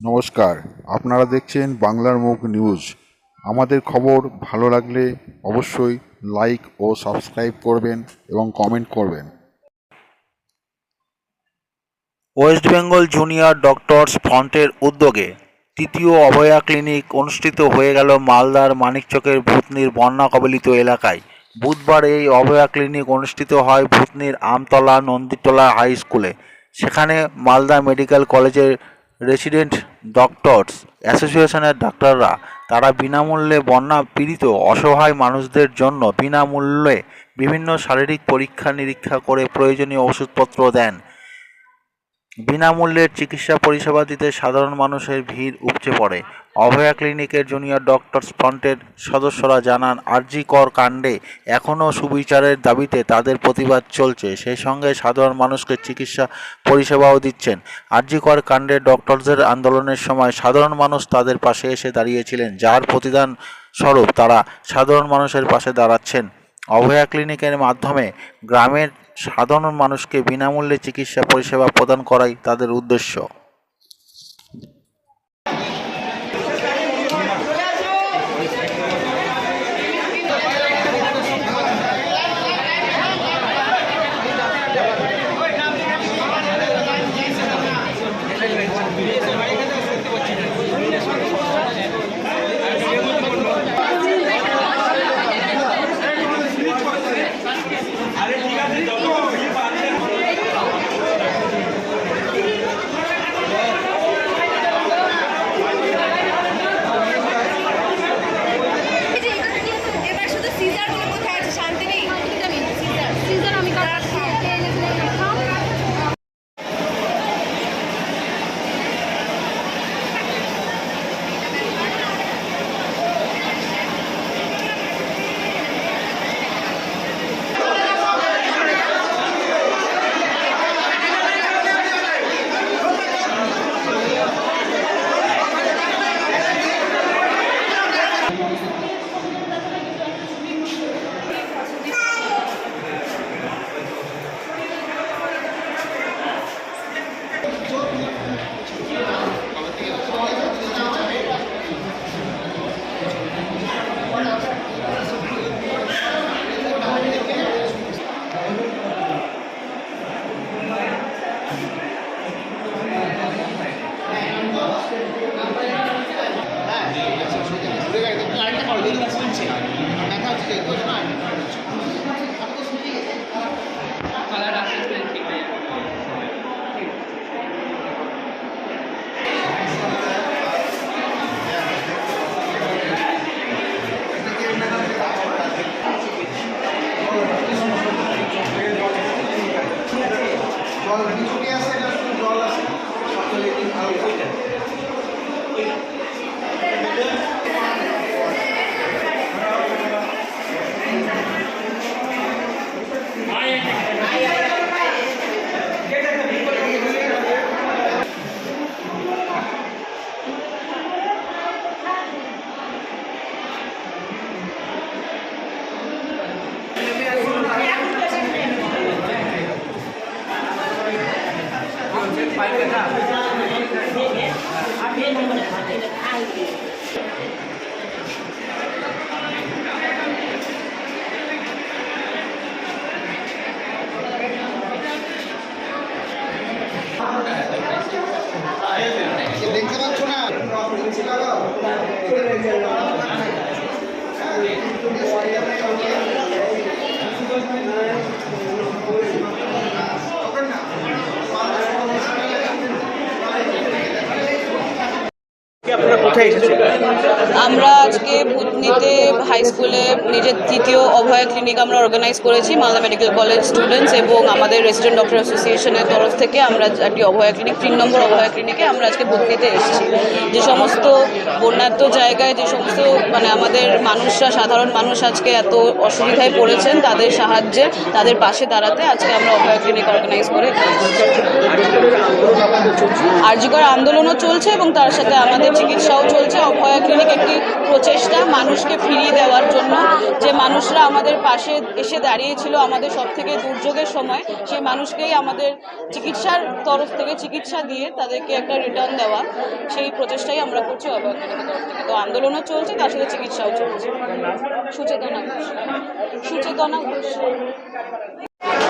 নমস্কার। আপনারা দেখছেন বাংলার মুখ নিউজ। আমাদের খবর ভালো লাগলে অবশ্যই লাইক ও সাবস্ক্রাইব করবেন এবং কমেন্ট করবেন। ওয়েস্ট বেঙ্গল জুনিয়র ডক্টরস ফ্রন্টের উদ্যোগে তৃতীয় অভয়া ক্লিনিক অনুষ্ঠিত হয়ে গেল মালদার মানিকচকের ভূতনির বন্যা কবলিত এলাকায়। বুধবার এই অভয়া ক্লিনিক অনুষ্ঠিত হয় ভূতনির আমতলা নন্দীতলা হাই স্কুলে। সেখানে মালদা মেডিকেল কলেজের রেসিডেন্ট ডক্টরস অ্যাসোসিয়েশনের ডাক্তাররা, তারা বিনামূল্যে বন্যা পীড়িত অসহায় মানুষদের জন্য বিনামূল্যে বিভিন্ন শারীরিক পরীক্ষা নিরীক্ষা করে প্রয়োজনীয় ওষুধপত্র দেন। বিনামূল্যের চিকিৎসা পরিষেবা দিতে সাধারণ মানুষের ভিড় উপচে পড়ে। অভয়া ক্লিনিকের জুনিয়র ডক্টরস ফ্রন্টের সদস্যরা জানান, আরজি কর কাণ্ডে এখনও সুবিচারের দাবিতে তাদের প্রতিবাদ চলছে। সেই সঙ্গে সাধারণ মানুষকে চিকিৎসা পরিষেবাও দিচ্ছেন। আরজি কর কাণ্ডে ডক্টরসদের আন্দোলনের সময় সাধারণ মানুষ তাদের পাশে এসে দাঁড়িয়েছিলেন, যার প্রতিদান স্বরূপ তারা সাধারণ মানুষের পাশে দাঁড়াচ্ছেন। অভয়া ক্লিনিকের মাধ্যমে গ্রামের সাধারণ মানুষকে বিনামূল্যে চিকিৎসা পরিষেবা প্রদান করাই তাদের উদ্দেশ্য। আমরা আজকে ভূতনিতে হাই স্কুলে নিজের তৃতীয় অভয়া ক্লিনিক আমরা অর্গানাইজ করেছি, মালদা মেডিকেল কলেজ স্টুডেন্টস এবং আমাদের রেসিডেন্ট ডক্টর অ্যাসোসিয়েশনের তরফ থেকে আমরা একটি অভয়া ক্লিনিক তিন নম্বর অভয়া ক্লিনিকে আমরা আজকে ভূতনিতে এসেছি। যে সমস্ত বন্যাত্ম জায়গায়, যে সমস্ত মানে আমাদের মানুষরা, সাধারণ মানুষ আজকে এত অসুবিধায় পড়েছেন, তাদের সাহায্যে, তাদের পাশে দাঁড়াতে আজকে আমরা অভয়া ক্লিনিক অর্গানাইজ করে আরজিকর আন্দোলনও চলছে এবং তার সাথে আমাদের চিকিৎসাও চলছে। অভয়া ক্লিনিক একটি প্রচেষ্টা মানুষকে ফিরিয়ে দেওয়ার জন্য যে মানুষরা আমাদের পাশে এসে দাঁড়িয়েছিল আমাদের সব থেকে দুর্যোগের সময়, সেই মানুষকেই আমাদের চিকিৎসার তরফ থেকে চিকিৎসা দিয়ে তাদেরকে একটা রিটার্ন দেওয়া, সেই প্রচেষ্টাই আমরা করছি তো আন্দোলনও চলছে, তার সাথে চিকিৎসাও চলছে। সুচেতনা সুচেতনা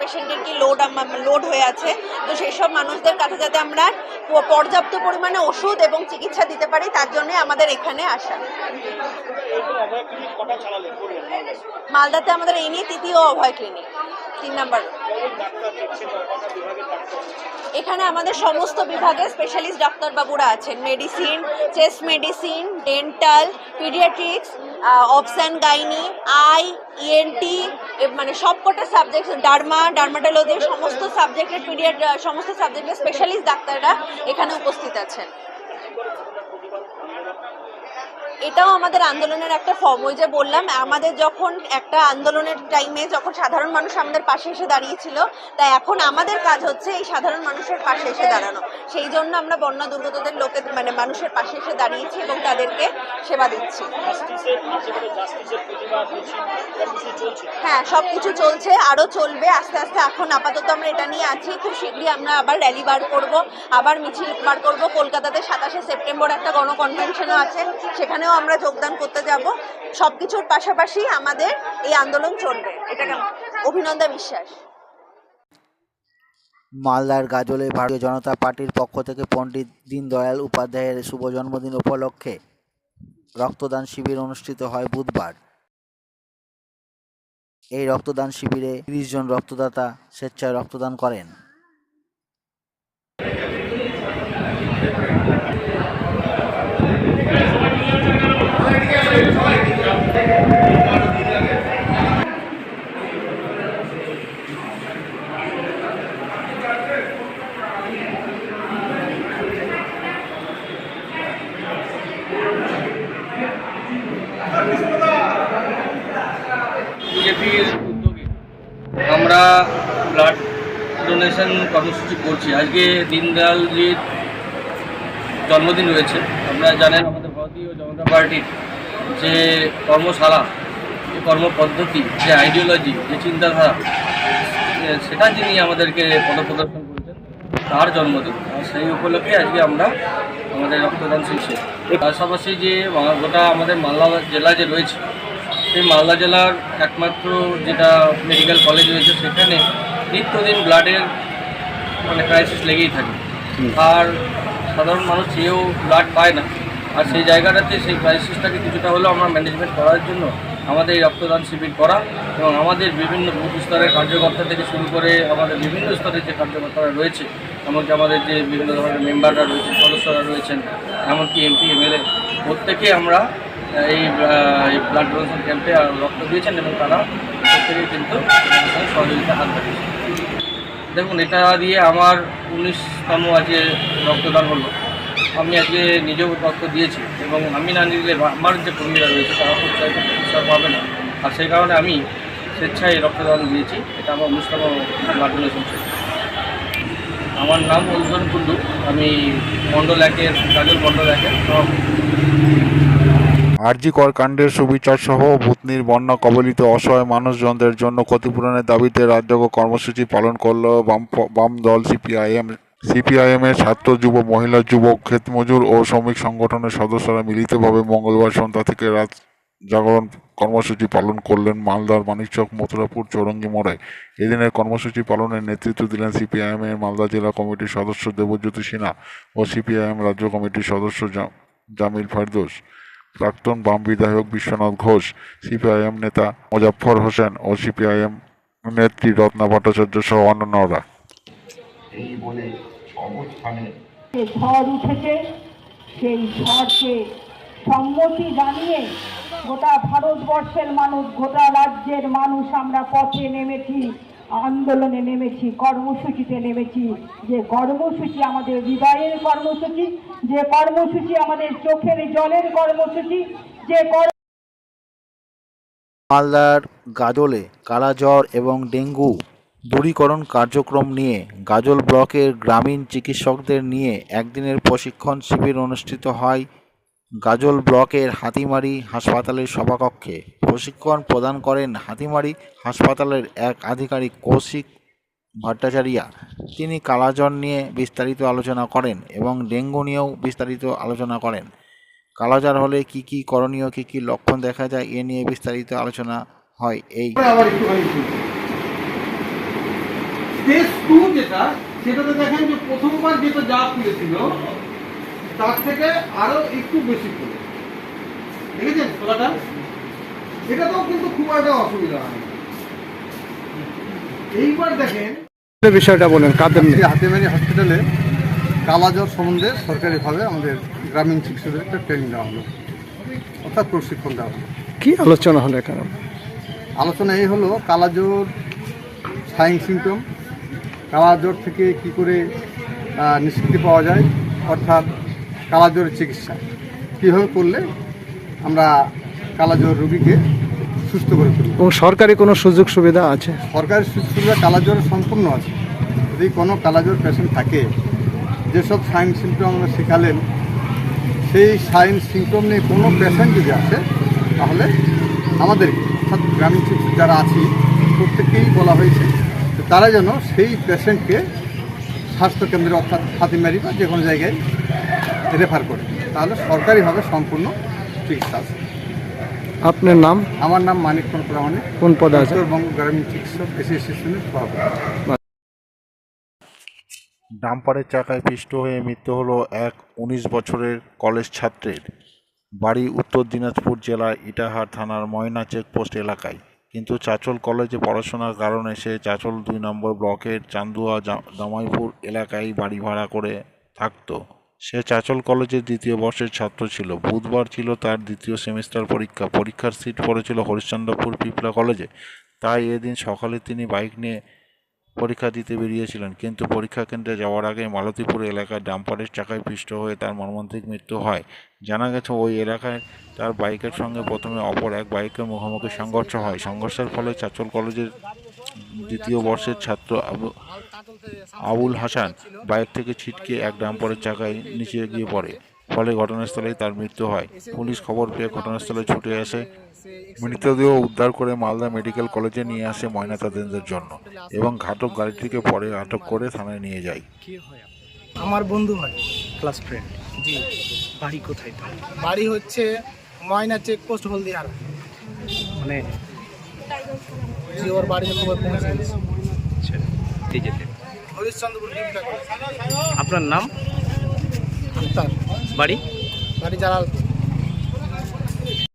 পেশেন্টের কি লোড লোড হয়ে আছে। তো সেই সব মানুষদের কাছে যাতে আমরা পর্যাপ্ত পরিমাণে ওষুধ এবং চিকিৎসা দিতে পারি, তার জন্য আমাদের এখানে আসা। মালদাতে আমাদের এই নিয়ে তৃতীয় অভয় ক্লিনিক, তিন নাম্বার। এখানে আমাদের সমস্ত বিভাগে স্পেশালিস্ট ডাক্তারবাবুরা আছেন। Medicine chest medicine dental paediatrics ops and gynae eye ENT মানে সবকটা সাবজেক্ট ডার্মা ডার্মাটোলজি সমস্ত সাবজেক্টের পিডিয়াট সমস্ত সাবজেক্টের স্পেশালিস্ট ডাক্তাররা এখানে উপস্থিত আছেন। এটাও আমাদের আন্দোলনের একটা ফর্ম ওই যে বললাম, আমাদের যখন একটা আন্দোলনের টাইমে যখন সাধারণ মানুষ আমাদের পাশে এসে দাঁড়িয়েছিল, তাই এখন আমাদের কাজ হচ্ছে এই সাধারণ মানুষের পাশে এসে দাঁড়ানো। সেই জন্য আমরা বন্যা দুর্গতদের লোকের মানে মানুষের পাশে এসে দাঁড়িয়েছি এবং তাদেরকে সেবা দিচ্ছি। হ্যাঁ সব কিছু চলছে আরও চলবে, আস্তে আস্তে এখন আপাতত আমরা এটা নিয়ে আছি, খুব শীঘ্রই আমরা আবার র্যালি বার করব, আবার মিছিল বার করব। কলকাতাতে সাতাশে সেপ্টেম্বর একটা গণকনভেনশনও আছে সেখানেও আমরা যোগদান করতে যাব। সব কিছুর পাশাপাশি আমাদের এই আন্দোলন চলবে। এটা অভিনন্দা বিশ্বাস। মালদার গাজলে ভারতীয় জনতা পার্টির পক্ষ থেকে পণ্ডিত দীনদয়াল উপাধ্যায়ের শুভ জন্মদিন উপলক্ষে রক্তদান শিবির অনুষ্ঠিত হয় বুধবার। এই রক্তদান শিবিরে তিরিশ জন রক্তদাতা স্বেচ্ছায় রক্তদান করেন বিজেপির উদ্যোগে আমরা ব্লাড ডোনেশন কর্মসূচি করছি। আজকে দীনদয়ালজির জন্মদিন রয়েছে। আপনারা জানেন আমাদের ভারতীয় জনতা পার্টির যে কর্মশালা, যে কর্মপদ্ধতি, যে আইডিওলজি যে চিন্তাধারা সেটা যিনি আমাদেরকে পদপ্রদর্শন করেছেন, তার জন্মদিন। সেই উপলক্ষে আজকে আমরা আমাদের রক্তদান শিখছে পাশাপাশি যে গোটা আমাদের মালদা জেলা যে রয়েছে, সেই মালদা জেলার একমাত্র যেটা মেডিকেল কলেজ রয়েছে, সেখানে নিত্যদিন ব্লাডের মানে ক্রাইসিস লেগেই থাকে। আর সাধারণ মানুষ চেয়েও ব্লাড পায় না। আর সেই জায়গাটাতে সেই ক্রাইসিসটাকে কিছুটা হলেও আমরা ম্যানেজমেন্ট করার জন্য আমাদের এই রক্তদান শিবির করা এবং আমাদের বিভিন্ন বুথ স্তরের কার্যকর্তা থেকে শুরু করে আমাদের বিভিন্ন স্তরের যে কার্যকর্তারা রয়েছে এমনকি আমাদের যে বিভিন্ন ধরনের মেম্বাররা রয়েছে সদস্যরা রয়েছেন এমনকি এমপি এমএলএ প্রত্যেকেই আমরা এই এই ব্লাড ডোনেশন ক্যাম্পে রক্ত দিয়েছেন এবং তারা কিন্তু সহযোগিতা হাত দেখুন, এটা দিয়ে আমার উনিশতম আজকে রক্তদান হলো। আমি আজকে নিজেও রক্ত দিয়েছি এবং আমি না নিলে আমার যে কর্মীরা রয়েছে, তারা চাইতে চিকিৎসা পাবে না। আর সেই কারণে আমি স্বেচ্ছায় রক্তদান দিয়েছি। এটা আমার উনিশতম ব্লাড ডোনেশন আমার নাম অঞ্জন কুন্ডু আমি মণ্ডল একের, কাজল মণ্ডল একের। সভাপতি আরজি কর কাণ্ডের সুবিচার সহ ভূতনির বন্যা কবলিত অসহায় মানুষজনদের জন্য ক্ষতিপূরণের দাবিতে রাজ্যকে কর্মসূচি পালন করল বাম বাম দল সিপিআইএম। সিপিআইএমের ছাত্র, যুব, মহিলা, যুবক, ক্ষেতমজুর ও শ্রমিক সংগঠনের সদস্যরা মিলিতভাবে মঙ্গলবার সন্ধ্যা থেকে রাত জাগরণ কর্মসূচি পালন করলেন মালদার মানিকচক মথুরাপুর, চৌরঙ্গি মোড়ে। এদিনের কর্মসূচি পালনের নেতৃত্ব দিলেন সিপিআইএমের মালদা জেলা কমিটির সদস্য দেবজ্যোতি সিনহা ও সিপিআইএম রাজ্য কমিটির সদস্য জামিল ফারদোস। প্রাক্তন বাম বিধায়ক বিশ্বনাথ ঘোষ সিপিআইএম নেতা মোজাফফর হোসেন ও সিপিআইএম নেত্রী রত্না ভট্টাচার্য সহ অন্যান্যরা। এই বলে অবস্থানে ঝড় উঠেছে সেই ঝড়কে সম্মতি জানিয়ে গোটা ভারতবর্ষের মানুষ গোটা রাজ্যের মানুষ আমরা পথে নেমেছি। আন্দোলনে নেমেছি, কর্মসূচিতে নেমেছি। যে কর্মসূচি আমাদের হৃদয়ের কর্মসূচি, যে কর্মসূচি আমাদের চোখের জলের কর্মসূচি, যে মালদার গাজলে কালাজ্বর এবং ডেঙ্গু দূরীকরণ কার্যক্রম নিয়ে গাজল ব্লকের গ্রামীণ চিকিৎসকদের নিয়ে একদিনের প্রশিক্ষণ শিবির অনুষ্ঠিত হয় গাজল ব্লকের হাতিমারি হাসপাতালের সভাকক্ষে প্রশিক্ষণ প্রদান করেন হাতিমারি হাসপাতালের এক আধিকারিক কৌশিক ভট্টাচারিয়া। তিনি কালাজ্বর নিয়ে বিস্তারিত আলোচনা করেন এবং ডেঙ্গু নিয়েও বিস্তারিত আলোচনা করেন। কালাজ্বর হলে কি কি করণীয়, কি কি লক্ষণ দেখা যায়, এ নিয়ে বিস্তারিত আলোচনা হয় এই। স্টেজ টু যেটা, সেটাতে দেখেন যে প্রথমবার যেটা যা খুলেছিল তার থেকে আরও একটু বেশি খুলে। দেখেছেন? খোলাটা? এটাতেও কিন্তু খুব একটা অসুবিধা হয় এইবার দেখেন। বিষয়টা বলেন কাদের? হাতিমারি হসপিটালে কালাজ্বর সম্বন্ধে সরকারিভাবে আমাদের গ্রামীণ চিকিৎসকদের একটা ট্রেনিং দেওয়া হলো। অর্থাৎ প্রশিক্ষণ দেওয়া হলো। কি আলোচনা হলো এখানে? আলোচনা এই হলো কালাজ্বর সাইন সিমটম কালাজ্বর থেকে কি করে নিষ্কৃতি পাওয়া যায় অর্থাৎ কালাজ্বরের চিকিৎসা। কীভাবে করলে আমরা কালাজ্বর রোগীকে সুস্থ করে তুলব? এবং সরকারি কোনো সুযোগ সুবিধা আছে? সরকারি সুযোগ সুবিধা কালাজ্বর সম্পূর্ণ আছে। যদি কোনো কালাজ্বর পেশেন্ট থাকে যেসব সাইন সিমটম আমরা শেখালেন সেই সাইন সিমটম নিয়ে কোনো পেশেন্ট যদি আসে তাহলে আমাদের অর্থাৎ গ্রামীণ যারা আছি প্রত্যেককেই বলা হয়েছে তারা যেন সেই পেশেন্টকে স্বাস্থ্যকেন্দ্রে অর্থাৎ হাতিমারি বা যে কোনো জায়গায় রেফার করে। তাহলে সরকারিভাবে সম্পূর্ণ চিকিৎসা আছে। আপনার নাম? আমার নাম মানিক প্রামাণিক। কোন পদে আছে? উত্তরবঙ্গ গ্রামীণ চিকিৎসক অ্যাসোসিয়েশনের সভাপতি। ডাম্পারের চাকায় পিষ্ট হয়ে মৃত্যু হলো এক উনিশ বছরের কলেজ ছাত্রের। বাড়ি উত্তর দিনাজপুর জেলার ইটাহার থানার ময়না চেকপোস্ট এলাকায়। কিন্তু চাচল কলেজে পড়াশোনার কারণে সে চাচল দুই নম্বর ব্লকের চান্দুয়া জা- জামাইপুর এলাকায় বাড়ি ভাড়া করে থাকতো। সে চাচল কলেজের দ্বিতীয় বর্ষের ছাত্র ছিল। বুধবার ছিল তার দ্বিতীয় সেমিস্টার পরীক্ষা। পরীক্ষার সিট পড়েছিল হরিশ্চন্দ্রপুর পিপলা কলেজে। তাই এদিন সকালে তিনি বাইক নিয়ে পরীক্ষা দিতে বেরিয়েছিলেন। কিন্তু পরীক্ষা কেন্দ্রে যাওয়ার আগে মালতীপুর এলাকায় ডাম্পারের চাকায় পিষ্ট হয়ে তার মর্মান্তিক মৃত্যু হয়। জানা গেছে ওই এলাকায় তার বাইকের সঙ্গে প্রথমে অপর এক বাইকের মুখোমুখি সংঘর্ষ হয়। সংঘর্ষের ফলে চাচল কলেজের দ্বিতীয় বর্ষের ছাত্র আবু আবুল হাসান বাইক থেকে ছিটকে এক ডাম্পারের চাকায় নিচে গিয়ে পড়ে। ফলে ঘটনাস্থলেই তার মৃত্যু হয়। পুলিশ খবর পেয়ে ঘটনাস্থলে ছুটে আসে। মৃতদেহ উদ্ধার করে মালদা মেডিকেল কলেজে নিয়ে আসে ময়নাতদন্তের জন্য এবং ঘাতক গাড়িটিকে পরে আটক করে থানায় নিয়ে যায়। আমার বন্ধু হয় ক্লাস ফ্রেন্ড জি। বাড়ি কোথায়? বাড়ি হচ্ছে ময়না চেকপোস্ট হলদিয়ার। মানে ওর বাড়িতে খবর পৌঁছে গেছে। হরিশ্চন্দ্রপুর আপনার নাম? বাড়ি? বাড়ি জালালপুর।